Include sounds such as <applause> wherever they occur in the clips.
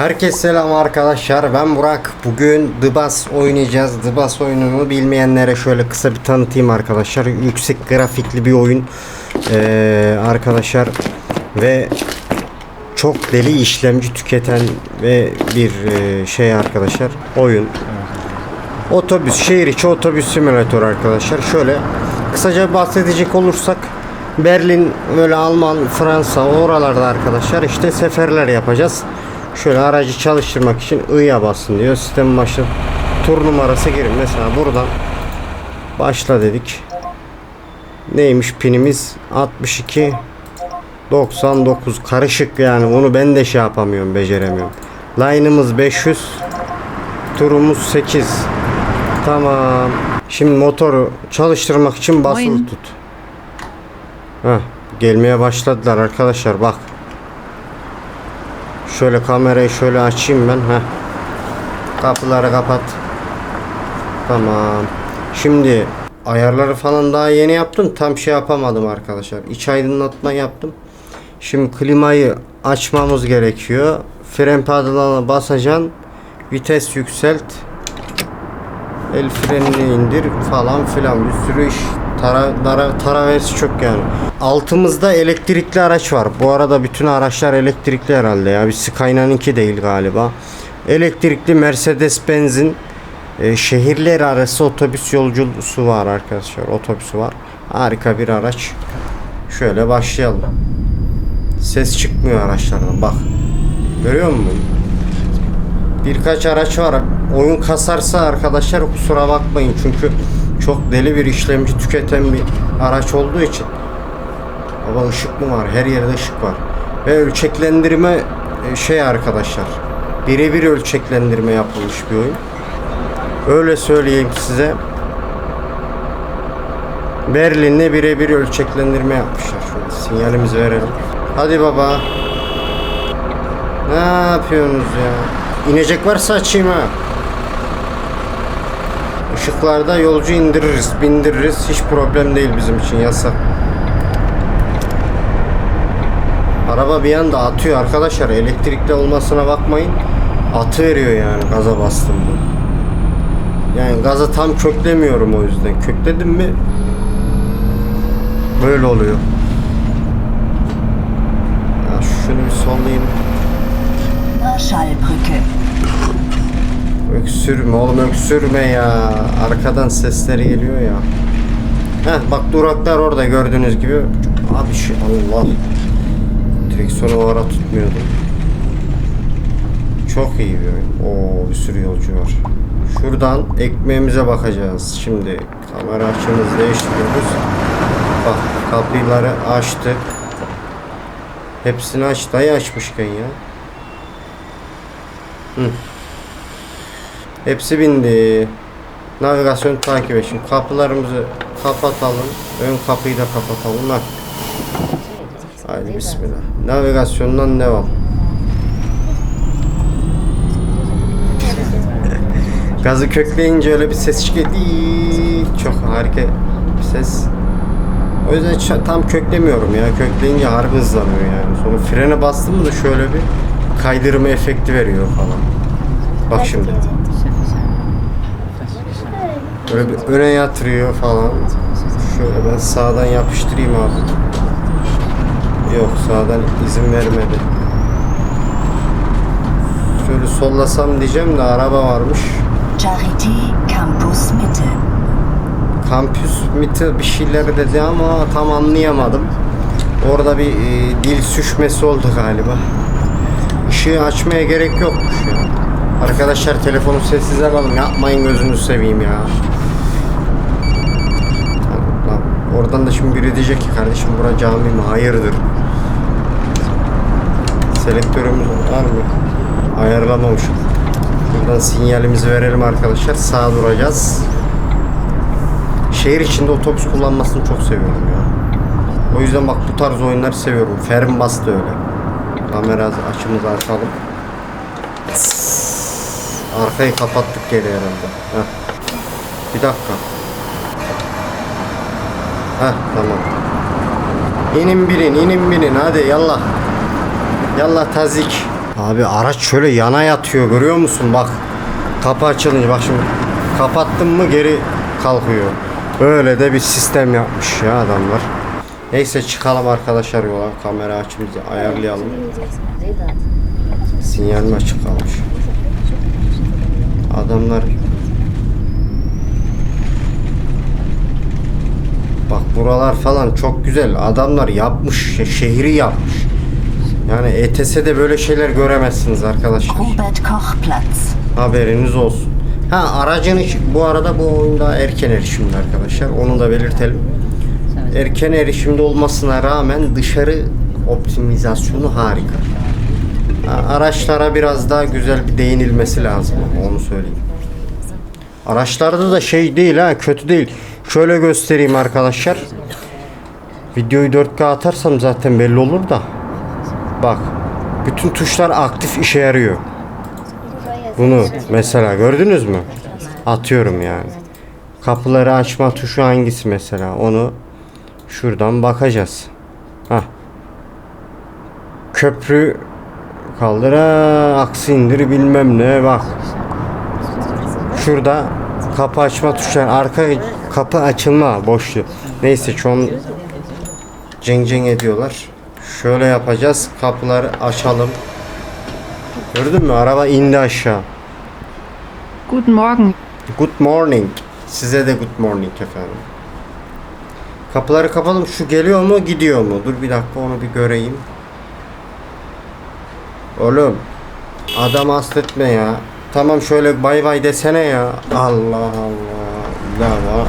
Herkese selam arkadaşlar. Ben Burak. Bugün The Bus oynayacağız. The Bus oyununu bilmeyenlere şöyle kısa bir tanıtayım arkadaşlar. Yüksek grafikli bir oyun. Ee, arkadaşlar ve çok deli işlemci tüketen ve bir e, şey arkadaşlar. Oyun. Otobüs, şehir içi otobüs simülatör arkadaşlar. Şöyle kısaca bahsedecek olursak Berlin, böyle Alman, Fransa oralarda arkadaşlar işte seferler yapacağız. Şöyle aracı çalıştırmak için I'ya basın diyor. Sistem başı tur numarası girin. Mesela buradan başla dedik. Neymiş pinimiz? 62 99 karışık yani onu ben de şey yapamıyorum beceremiyorum. Line'ımız 500 turumuz 8 Tamam. Şimdi motoru çalıştırmak için basılı Oyun. tut. Heh, gelmeye başladılar arkadaşlar bak. Şöyle kamerayı şöyle açayım ben. Heh. Kapıları kapat. Tamam. Şimdi ayarları falan daha yeni yaptım. Tam şey yapamadım arkadaşlar. İç aydınlatma yaptım. Şimdi klimayı açmamız gerekiyor. Fren pedalına basacaksın. Vites yükselt. El frenini indir falan filan bir sürü iş tara, tara, taraversi çok yani. Altımızda elektrikli araç var. Bu arada bütün araçlar elektrikli herhalde ya. Bir Skyline'ınki değil galiba. Elektrikli Mercedes Benz'in e, şehirler arası otobüs yolcusu var arkadaşlar. Otobüsü var. Harika bir araç. Şöyle başlayalım. Ses çıkmıyor araçlardan bak. Görüyor musun? Birkaç araç var. Oyun kasarsa arkadaşlar kusura bakmayın çünkü çok deli bir işlemci tüketen bir araç olduğu için. Baba ışık mı var? Her yerde ışık var. Ve ölçeklendirme e, şey arkadaşlar. Birebir ölçeklendirme yapılmış bir oyun. Öyle söyleyeyim size. Berlin'de birebir ölçeklendirme yapmışlar. Şöyle sinyalimizi verelim. Hadi baba. Ne yapıyorsunuz ya? İnecek varsa açayım ha. Işıklarda yolcu indiririz, bindiririz. Hiç problem değil bizim için yasak. Araba bir anda atıyor arkadaşlar. Elektrikli olmasına bakmayın. Atı veriyor yani gaza bastım bu. Yani gaza tam köklemiyorum o yüzden. Kökledim mi böyle oluyor. Ya şunu bir sollayayım. Marschallbrücke. Öksürme oğlum öksürme ya. Arkadan sesleri geliyor ya. Heh bak duraklar orada gördüğünüz gibi. Abi şey Allah. Direksiyonu o ara tutmuyordum. Çok iyi bir oyun. Oo bir sürü yolcu var. Şuradan ekmeğimize bakacağız. Şimdi kamera açımızı değiştiriyoruz. Bak kapıları açtık. Hepsini aç. Dayı açmışken ya. Hı. Hepsi bindi. Navigasyon takip et. Şimdi kapılarımızı kapatalım. Ön kapıyı da kapatalım. Bak. Haydi bismillah. Navigasyondan devam. Gazı kökleyince öyle bir ses çıkıyor. Çok harika bir ses. O yüzden tam köklemiyorum ya. Kökleyince harbi hızlanıyor yani. Sonra frene bastım da şöyle bir kaydırma efekti veriyor falan. Bak şimdi. Böyle bir öne yatırıyor falan. Şöyle ben sağdan yapıştırayım abi. Yok sağdan izin vermedi. Şöyle sollasam diyeceğim de araba varmış. Charité Campus Mitte. Kampüs miti bir şeyler dedi ama tam anlayamadım. Orada bir e, dil süşmesi oldu galiba. Işığı açmaya gerek yokmuş ya. Arkadaşlar telefonu sessize alalım. Yapmayın gözünü seveyim ya. Lan, Oradan da şimdi biri diyecek ki kardeşim bura cami mi? Hayırdır. Selektörümüz var mı? Ayarlamamışım. Buradan sinyalimizi verelim arkadaşlar. Sağa duracağız. Şehir içinde otobüs kullanmasını çok seviyorum ya. O yüzden bak bu tarz oyunları seviyorum. Fernbus da öyle. Kamera açımızı açalım. Arkayı kapattık geri herhalde. Heh. Bir dakika. Heh tamam. İnin binin, inin binin hadi yallah. Yallah tazik. Abi araç şöyle yana yatıyor görüyor musun? Bak kapı açılınca bak şimdi kapattım mı geri kalkıyor. Öyle de bir sistem yapmış ya adamlar. Neyse çıkalım arkadaşlar yola. Kamera açımızı ayarlayalım. Sinyal mi açık kalmış? Adamlar Bak buralar falan çok güzel. Adamlar yapmış, şe- şehri yapmış. Yani ETS'de böyle şeyler göremezsiniz arkadaşlar. Robert Koch Platz. Haberiniz olsun. Ha aracın bu arada bu oyunda erken erişimli arkadaşlar. Onu da belirtelim. Erken erişimde olmasına rağmen dışarı optimizasyonu harika. Ha, Araçlara biraz daha güzel bir değinilmesi lazım onu söyleyeyim. Araçlarda da şey değil ha kötü değil. Şöyle göstereyim arkadaşlar. Videoyu 4K atarsam zaten belli olur da. Bak. Bütün tuşlar aktif işe yarıyor. Bunu mesela gördünüz mü? Atıyorum yani. Kapıları açma tuşu hangisi mesela? Onu şuradan bakacağız. Hah. Köprü kaldır aksi indir bilmem ne bak. Şurada kapı açma tuşları arka kapı açılma boşluğu. Neyse çoğun ceng ceng ediyorlar. Şöyle yapacağız. Kapıları açalım. Gördün mü? Araba indi aşağı. Guten Morgen. Good morning. Size de good morning efendim. Kapıları kapalım. Şu geliyor mu gidiyor mu? Dur bir dakika onu bir göreyim. Oğlum. Adam hasretme ya. Tamam şöyle bay bay desene ya. Allah Allah. La va.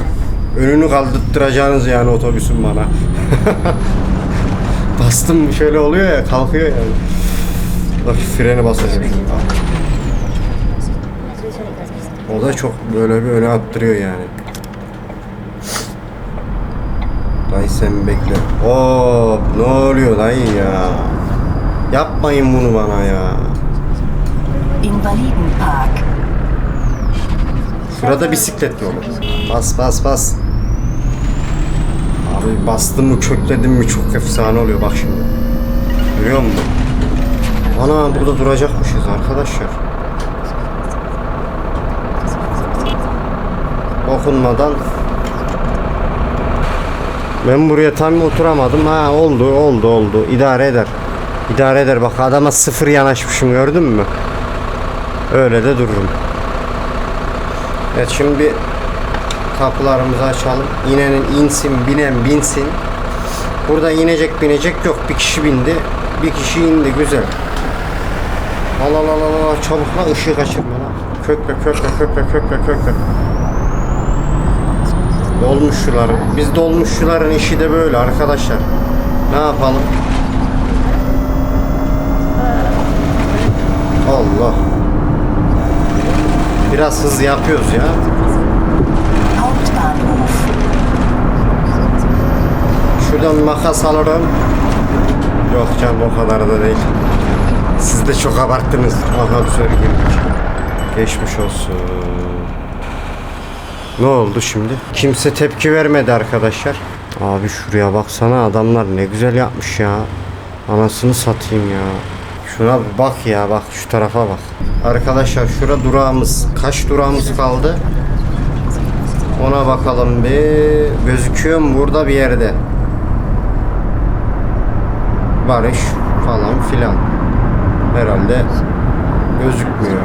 Önünü kaldırttıracaksınız yani otobüsün bana. <laughs> Bastım şöyle oluyor ya kalkıyor yani. Bak freni basacağım. O da çok böyle bir öne attırıyor yani. Dayı sen bekle. Hop ne oluyor dayı ya? Yapmayın bunu bana ya. Şurada bisiklet yolu. Bas bas bas. Abi bastım mı kökledim mi çok efsane oluyor bak şimdi. Görüyor musun? Ana burada duracakmışız arkadaşlar. Okunmadan ben buraya tam oturamadım. Ha oldu oldu oldu. İdare eder. İdare eder. Bak adama sıfır yanaşmışım gördün mü? Öyle de dururum. Evet şimdi kapılarımızı açalım. İnenin insin, binen binsin. Burada inecek binecek yok. Bir kişi bindi. Bir kişi indi. Güzel. Al al al al al. çabuk lan ışığı kaçırma lan. Kökle kökle kökle kökle kökle. Dolmuşçuların. Biz dolmuşçuların işi de böyle arkadaşlar. Ne yapalım? Allah. Biraz hız yapıyoruz ya. Şuradan makas alırım. Yok canım o kadar da değil. Siz de çok abarttınız. Aha bir girdik. Geçmiş olsun. Ne oldu şimdi? Kimse tepki vermedi arkadaşlar. Abi şuraya baksana adamlar ne güzel yapmış ya. Anasını satayım ya. Şuna bak ya bak şu tarafa bak. Arkadaşlar şura durağımız. Kaç durağımız kaldı? Ona bakalım bir. Gözüküyor mu burada bir yerde? Barış falan filan. Herhalde gözükmüyor.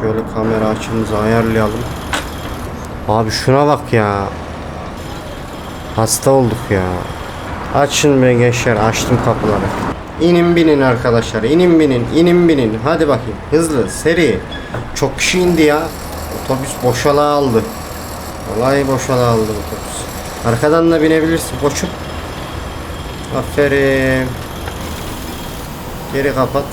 Şöyle kamera açımızı ayarlayalım. Abi şuna bak ya. Hasta olduk ya. Açın be gençler. Açtım kapıları. İnin binin arkadaşlar. inin binin. inin binin. Hadi bakayım. Hızlı. Seri. Çok kişi indi ya. Otobüs boşala aldı. Olay boşala aldı otobüs. Arkadan da binebilirsin koçum. Aferin. Geri kapat.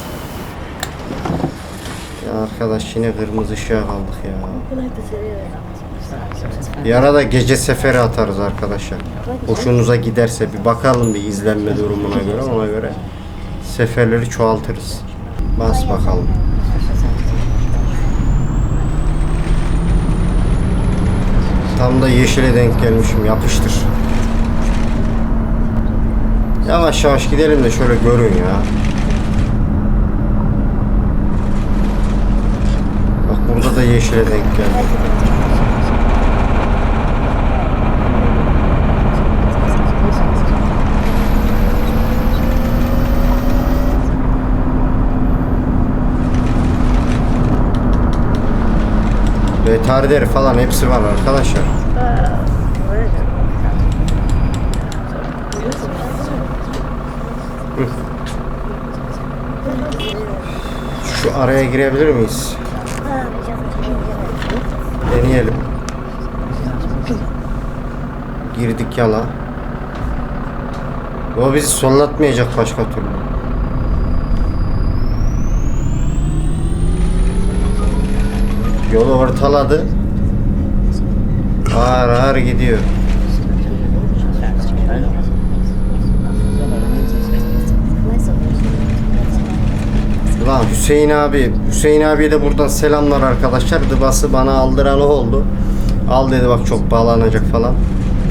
Ya arkadaş yine kırmızı ışığa kaldık ya. Bir ara da gece seferi atarız arkadaşlar. Hoşunuza giderse bir bakalım bir izlenme durumuna göre ona göre seferleri çoğaltırız. Bas bakalım. Tam da yeşile denk gelmişim. Yapıştır. Yavaş yavaş gidelim de şöyle görün ya. Bak burada da yeşile denk geldi. Retarder falan hepsi var arkadaşlar. Şu araya girebilir miyiz? Deneyelim. Girdik yala. O bizi sollatmayacak başka türlü. Yolu ortaladı. Ağır ağır gidiyor. Ulan Hüseyin abi, Hüseyin abiye de buradan selamlar arkadaşlar. Dıbası bana aldıran o oldu. Al dedi bak çok bağlanacak falan.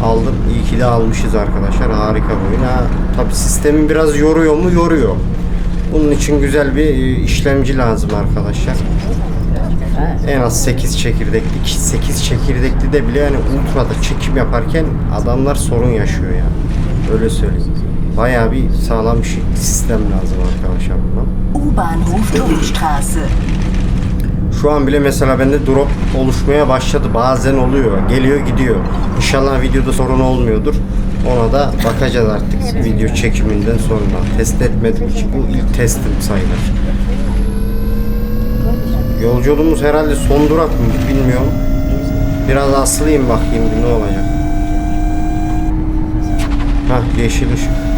Aldım. İyi ki de almışız arkadaşlar. Harika bir oyun. Ha, tabii sistemi biraz yoruyor mu? Yoruyor. Bunun için güzel bir e, işlemci lazım arkadaşlar. En az 8 çekirdekli. ki 8 çekirdekli de bile yani ultrada çekim yaparken adamlar sorun yaşıyor yani. Öyle söyleyeyim. Bayağı bir sağlam bir şey- sistem lazım arkadaşlar buna. U-Bahnhof Turmstraße. Şu an bile mesela bende drop oluşmaya başladı. Bazen oluyor. Geliyor gidiyor. İnşallah videoda sorun olmuyordur. Ona da bakacağız artık video çekiminden sonra. Test etmedim hiç. Bu ilk testim sayılır. Yolculuğumuz herhalde son durak mı bilmiyorum. Biraz asılayım bakayım bir ne olacak. Hah yeşil ışık.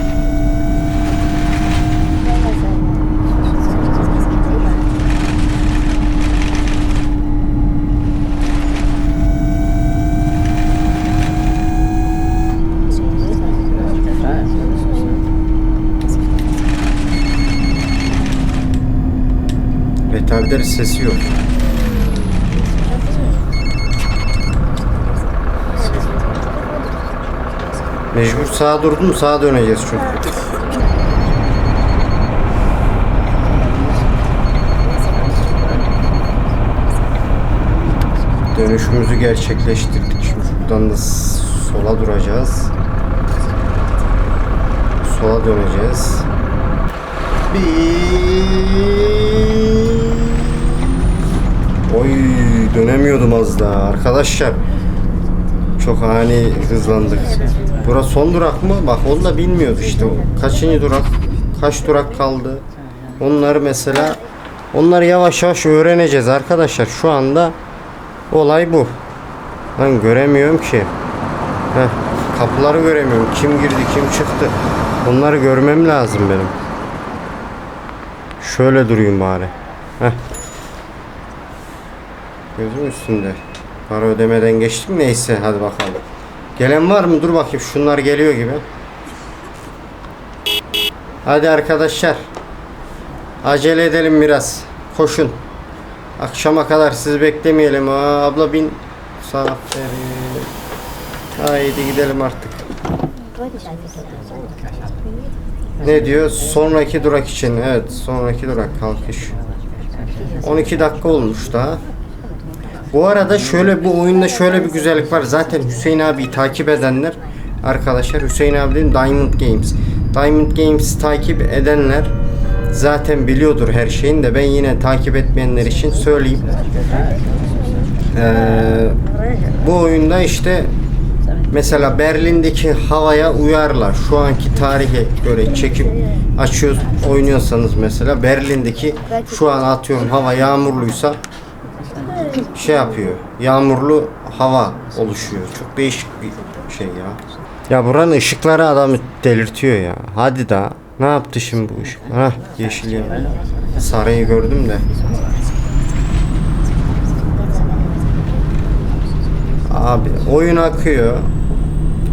Retarder sesi yok. Mecbur sağa durdum sağa döneceğiz çünkü. Dönüşümüzü gerçekleştirdik. Şimdi buradan da sola duracağız. Sola döneceğiz. Bir... Oy dönemiyordum az daha arkadaşlar. Çok ani hızlandık. Burası son durak mı? Bak onu da bilmiyoruz işte. Kaçıncı durak? Kaç durak kaldı? Onları mesela onları yavaş yavaş öğreneceğiz arkadaşlar. Şu anda olay bu. Ben göremiyorum ki. Heh, kapıları göremiyorum. Kim girdi, kim çıktı. Onları görmem lazım benim. Şöyle durayım bari. Heh. Gözüm üstünde. Para ödemeden geçtim neyse hadi bakalım. Gelen var mı? Dur bakayım şunlar geliyor gibi. Hadi arkadaşlar. Acele edelim biraz. Koşun. Akşama kadar sizi beklemeyelim. Aa, abla bin. Aferin. Haydi gidelim artık. Ne diyor? Sonraki durak için. Evet, sonraki durak kalkış. 12 dakika olmuş daha. Bu arada şöyle bu oyunda şöyle bir güzellik var. Zaten Hüseyin abi takip edenler arkadaşlar Hüseyin abi değil Diamond Games. Diamond Games takip edenler zaten biliyordur her şeyin de ben yine takip etmeyenler için söyleyeyim. Ee, bu oyunda işte mesela Berlin'deki havaya uyarlar. Şu anki tarihe göre çekim açıyor oynuyorsanız mesela Berlin'deki şu an atıyorum hava yağmurluysa şey yapıyor. Yağmurlu hava oluşuyor. Çok değişik bir şey ya. Ya buranın ışıkları adamı delirtiyor ya. Hadi da. Ne yaptı şimdi bu ışık? Hah yeşil ya. Sarıyı gördüm de. Abi oyun akıyor.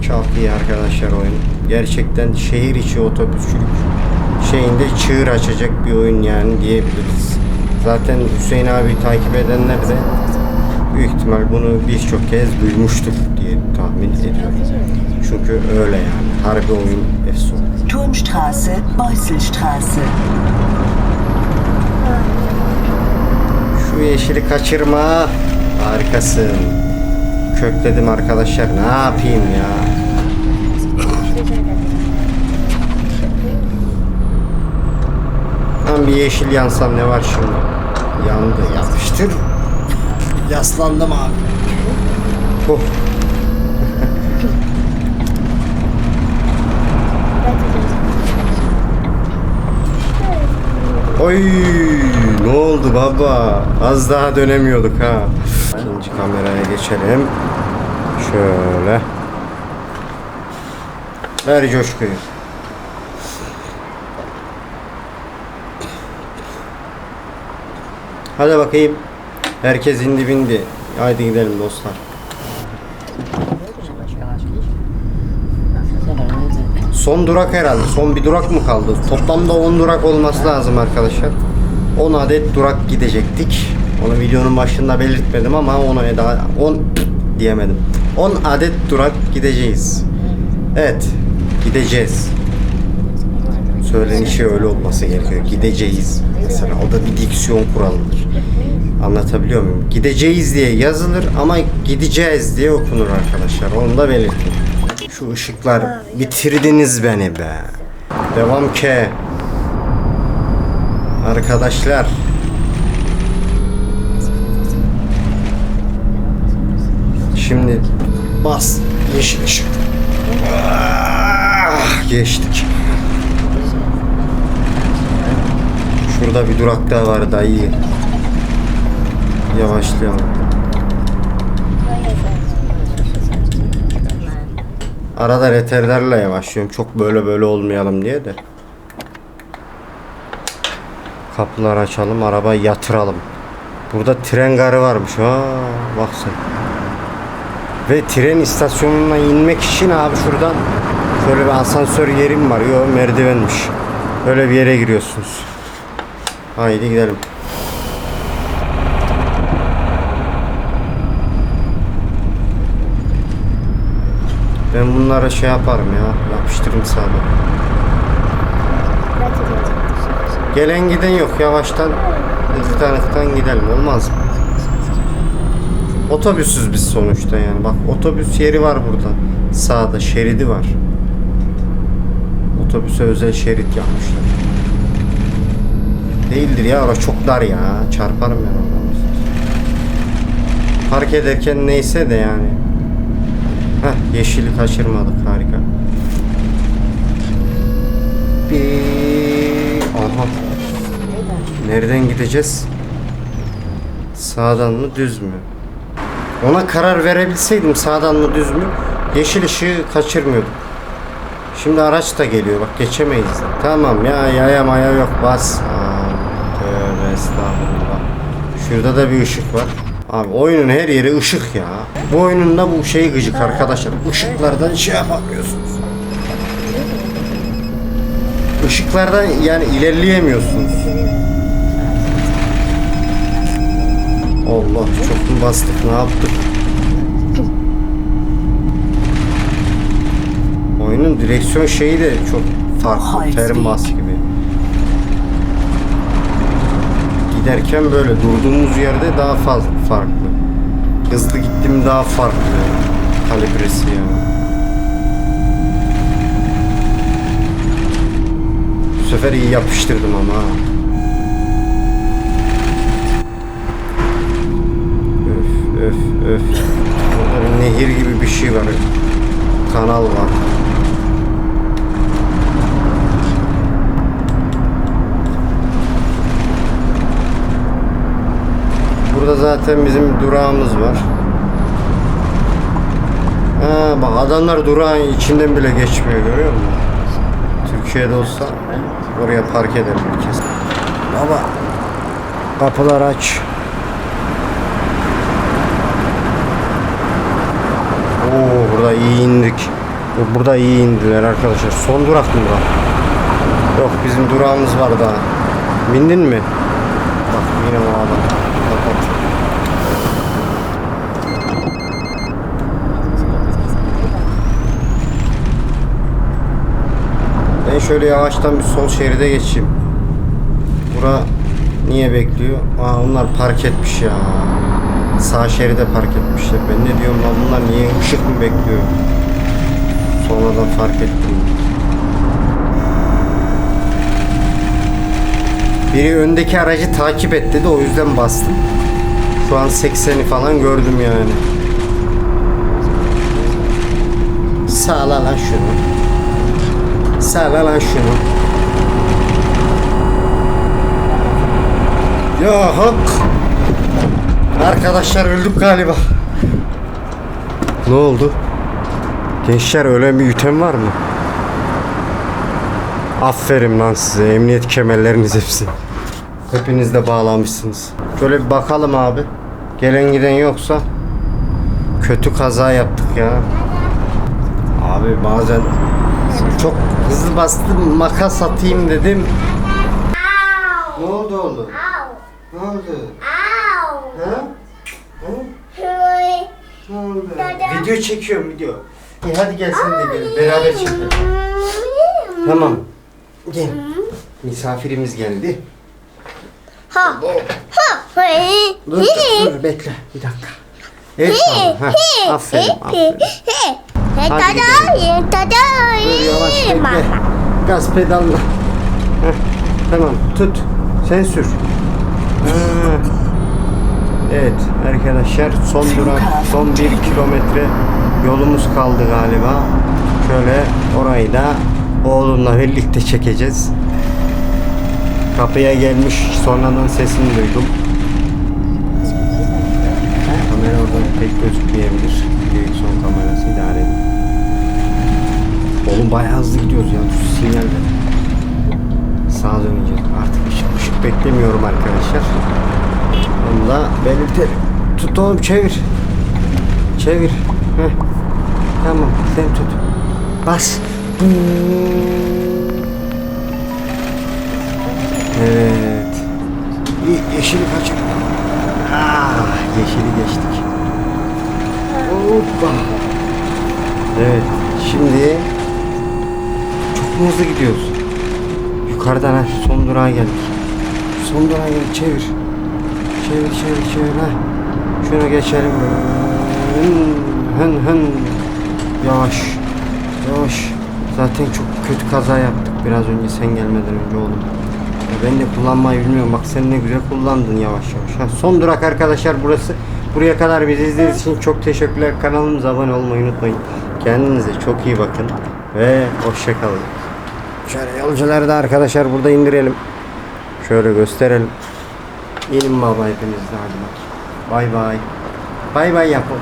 Çok iyi arkadaşlar oyun. Gerçekten şehir içi otobüsçülük şeyinde çığır açacak bir oyun yani diyebiliriz. Zaten Hüseyin abi takip edenler de büyük ihtimal bunu birçok kez duymuştur diye tahmin ediyorum. Çünkü öyle yani. Harbi oyun efsane. Turmstraße, Beusselstraße. Şu yeşili kaçırma. Harikasın. Kökledim arkadaşlar. Ne yapayım ya? Tam bir yeşil yansam ne var şimdi? Yandı. Yapıştır. Yaslandım abi. Oh. Oy ne oldu baba? Az daha dönemiyorduk ha. İkinci kameraya geçelim. Şöyle. Ver coşkuyu. Hadi bakayım. Herkes indi bindi. Haydi gidelim dostlar. Son durak herhalde. Son bir durak mı kaldı? Toplamda 10 durak olması lazım arkadaşlar. 10 adet durak gidecektik. Onu videonun başında belirtmedim ama onu daha 10 diyemedim. 10 adet durak gideceğiz. Evet, gideceğiz. Söylenişi öyle olması gerekiyor. Gideceğiz. Mesela o da bir diksiyon kuralıdır. Anlatabiliyor muyum? Gideceğiz diye yazılır ama gideceğiz diye okunur arkadaşlar. Onu da belirteyim. Şu ışıklar bitirdiniz beni be. Devam ke. Arkadaşlar. Şimdi bas yeşil ışık. Ah, geçtik. Şurada bir durak daha var da iyi. Yavaşlayalım. Arada reterlerle yavaşlıyorum. Çok böyle böyle olmayalım diye de. Kapıları açalım, arabayı yatıralım. Burada tren garı varmış. Ha, baksın. Ve tren istasyonuna inmek için abi şuradan şöyle bir asansör yerim var. Yo merdivenmiş. Böyle bir yere giriyorsunuz. Haydi gidelim. Ben bunlara şey yaparım ya. Yapıştırırım sağda. Gelen giden yok. Yavaştan ıktan ıktan gidelim. Olmaz mı? Otobüsüz biz sonuçta yani. Bak otobüs yeri var burada. Sağda şeridi var. Otobüse özel şerit yapmışlar. Değildir ya orası çok dar ya. Çarparım ben oradan. Park ederken neyse de yani. Heh, yeşili kaçırmadık harika. Bir... Aha. Nereden gideceğiz? Sağdan mı düz mü? Ona karar verebilseydim sağdan mı düz mü? Yeşil ışığı kaçırmıyorduk. Şimdi araç da geliyor bak geçemeyiz. Tamam ya yaya maya yok bas. Estağfurullah. Şurada da bir ışık var. Abi oyunun her yeri ışık ya. Bu oyunun da bu şey gıcık arkadaşlar. Işıklardan şey yapamıyorsunuz. Işıklardan yani ilerleyemiyorsunuz. Allah çok mu bastık ne yaptık? Oyunun direksiyon şeyi de çok farklı. Terim bas gibi. Giderken böyle durduğumuz yerde daha fazla farklı. Hızlı gittim daha farklı. Kalibresi ya. Bu sefer iyi yapıştırdım ama. Öf öf öf. Burada nehir gibi bir şey var. Kanal var. Burada zaten bizim durağımız var. Ha, bak adamlar durağın içinden bile geçmiyor görüyor musun? Türkiye'de olsa oraya park ederim bir kez. Baba kapılar aç. Oo burada iyi indik. Bu- Burada iyi indiler arkadaşlar. Son durak mı? Yok bizim durağımız var daha. Bindin mi? Bak yine o adam. Kapat. Ben şöyle yavaştan bir sol şeride geçeyim. Bura niye bekliyor? Aa onlar park etmiş ya. Sağ şeride park etmişler. Ben ne diyorum lan bunlar niye ışık mı bekliyor? Sonradan fark ettim. Biri öndeki aracı takip etti de o yüzden bastım. Şu an 80'i falan gördüm yani. Sağla lan şunu. Sağla lan şunu. Ya hak. Arkadaşlar öldük galiba. Ne oldu? Gençler ölen bir yüten var mı? Aferin lan size. Emniyet kemerleriniz hepsi. Hepiniz de bağlamışsınız. Şöyle bir bakalım abi. Gelen giden yoksa kötü kaza yaptık ya. Abi bazen çok hızlı bastım makas atayım dedim. Ne oldu oğlum? Ne oldu? Ha? Ne oldu? Video çekiyorum video. İyi hadi gel sen de gel. Beraber çekelim. Tamam. Gel. Misafirimiz geldi. Dur, dur, dur bekle. Bir dakika. Evet tamam. Ha, aferin, aferin. Hadi gidelim. Dur yavaş bekle. Gaz pedalla. Heh, tamam tut. Sen sür. Ha. Evet arkadaşlar son durak son bir kilometre yolumuz kaldı galiba. Şöyle orayı da oğlumla birlikte çekeceğiz. Kapıya gelmiş sonradan sesini duydum. Kamera oradan pek gözükmeyebilir. Direksiyon kamerası idare edin. Oğlum bayağı hızlı gidiyoruz ya. Dur sinyal ver. Sağa döneceğiz. Artık ışık, ışık beklemiyorum arkadaşlar. Onu da belirtelim. Tut oğlum çevir. Çevir. Heh. Tamam sen tut. Bas. Evet. Ye- Yeşili kaçır. Ah, yeşili geçtik. Hoppa. Evet. Şimdi çok hızlı gidiyoruz? Yukarıdan ha son durağa geldik. Son durağa geldik. Çevir. Çevir çevir çevir ha. Şuna geçelim. Hın hın hın. Yavaş. Yavaş. Zaten çok kötü kaza yaptık biraz önce sen gelmeden önce oğlum. Ya ben de kullanmayı bilmiyorum. Bak sen ne güzel kullandın yavaş yavaş. Ha, son durak arkadaşlar burası. Buraya kadar bizi izlediğiniz için çok teşekkürler. Kanalımıza abone olmayı unutmayın. Kendinize çok iyi bakın. Ve hoşçakalın. Şöyle yolcuları da arkadaşlar burada indirelim. Şöyle gösterelim. İnin baba hepiniz de hadi bak. Bay bay. Bay bay yapın.